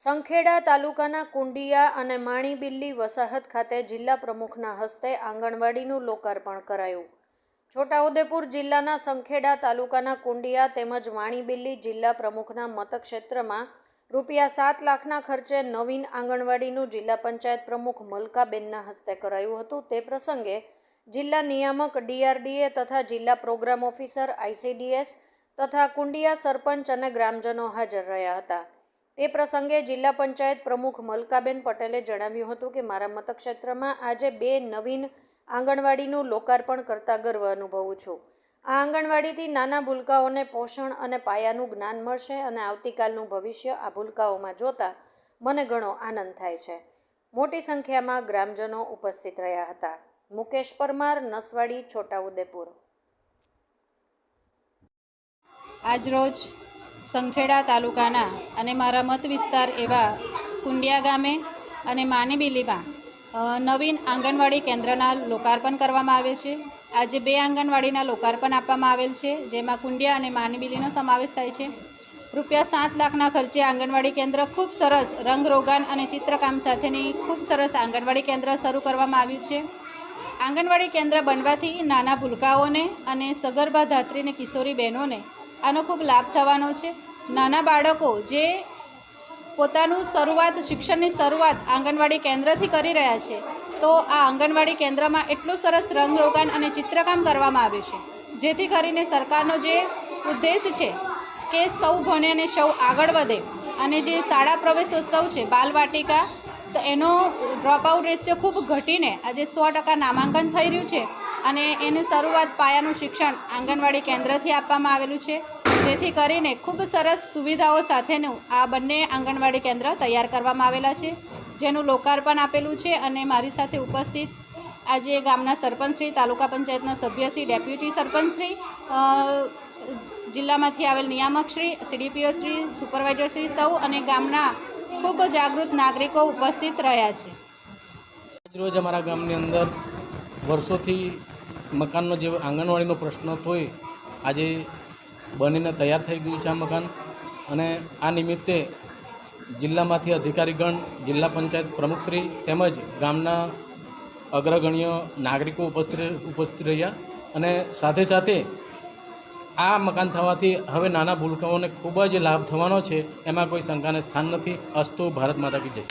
સંખેડા તાલુકાના કુંડિયા અને માણીબિલ્લી વસાહત ખાતે જિલ્લા પ્રમુખના હસ્તે આંગણવાડીનું લોકાર્પણ કરાયું. છોટાઉદેપુર જિલ્લાના સંખેડા તાલુકાના કુંડિયા તેમજ માણીબિલ્લી જિલ્લા પ્રમુખના મતક્ષેત્રમાં રૂપિયા સાત લાખના ખર્ચે નવીન આંગણવાડીનું જિલ્લા પંચાયત પ્રમુખ મલકાબેનના હસ્તે કરાયું હતું. તે પ્રસંગે જિલ્લા નિયામક, ડીઆરડીએ તથા જિલ્લા પ્રોગ્રામ ઓફિસર, આઈસીડીએસ તથા કુંડિયા સરપંચ અને ગ્રામજનો હાજર રહ્યા હતા. તે પ્રસંગે જિલ્લા પંચાયત પ્રમુખ મલકાબેન પટેલે જણાવ્યું હતું કે, મારા મતક્ષેત્રમાં આજે બે નવીન આંગણવાડીનું લોકાર્પણ કરતા ગર્વ અનુભવું છું. આ આંગણવાડીથી નાના ભૂલકાઓને પોષણ અને પાયાનું જ્ઞાન મળશે અને આવતીકાલનું ભવિષ્ય આ ભૂલકાઓમાં જોતા મને ઘણો આનંદ થાય છે. મોટી સંખ્યામાં ગ્રામજનો ઉપસ્થિત રહ્યા હતા. મુકેશ પરમાર, નસવાડી, છોટાઉદેપુર. આજરોજ સંખેડા તાલુકાના અને મારા મત વિસ્તાર એવા કુંડિયા ગામે અને માનીબીલીમાં નવીન આંગણવાડી કેન્દ્રના લોકાર્પણ કરવામાં આવે છે. આજે બે આંગણવાડીના લોકાર્પણ આપવામાં આવેલ છે, જેમાં કુંડિયા અને માનીબીલીનો સમાવેશ થાય છે. રૂપિયા સાત લાખના ખર્ચે આંગણવાડી કેન્દ્ર ખૂબ સરસ રંગરોગાન અને ચિત્રકામ સાથેની ખૂબ સરસ આંગણવાડી કેન્દ્ર શરૂ કરવામાં આવ્યું છે. આંગણવાડી કેન્દ્ર બનવાથી નાના ભૂલકાઓને અને સગર્ભા ધાત્રી અને કિશોરી બહેનોને આનો ખૂબ લાભ થવાનો છે. નાના બાળકો જે પોતાનું શરૂઆત, શિક્ષણની શરૂઆત આંગણવાડી કેન્દ્રથી કરી રહ્યા છે, તો આ આંગણવાડી કેન્દ્રમાં એટલું સરસ રંગરોગાન અને ચિત્રકામ કરવામાં આવ્યું છે. જેથી કરીને સરકારનો જે ઉદ્દેશ છે કે સૌ ભણે અને સૌ આગળ વધે અને જે શાળા પ્રવેશોત્સવ છે, બાલવાટિકા, તો એનો ડ્રોપ આઉટ રેશિયો ખૂબ ઘટીને આજે સો ટકા નામાંકન થઈ રહ્યું છે. અને એની શરૂઆત પાયાનું શિક્ષણ આંગણવાડી કેન્દ્રથી આપવામાં આવેલું છે, જેથી કરીને ખૂબ સરસ સુવિધાઓ સાથેનું આ બંને આંગણવાડી કેન્દ્ર તૈયાર કરવામાં આવેલા છે, જેનું લોકાર્પણ આપેલું છે અને મારી સાથે ઉપસ્થિત આજે ગામના સરપંચશ્રી તાલુકા પંચાયતના સભ્યશ્રી ડેપ્યુટી સરપંચશ્રી જિલ્લામાંથી આવેલ નિયામકશ્રી સીડીપીઓ શ્રી સુપરવાઇઝરશ્રી સૌ અને ગામના ખૂબ જાગૃત નાગરિકો ઉપસ્થિત રહ્યા છે. રોજ અમારા ગામની અંદર વર્ષોથી મકાનનો જે આંગણવાડીનો પ્રશ્ન તોય આજે બનીને તૈયાર થઈ ગયું છે આ મકાન. અને આ નિમિત્તે જિલ્લામાંથી અધિકારીગણ, જિલ્લા પંચાયત પ્રમુખશ્રી તેમજ ગામના અગ્રગણ્ય નાગરિકો ઉપસ્થિત ઉપસ્થિત રહ્યા. અને સાથે સાથે આ મકાન થવાથી હવે નાના ભૂલકાઓને ખૂબ જ લાભ થવાનો છે. એમાં કોઈ શંકાને સ્થાન નથી. અસ્તુ ભારત માતા કી જય.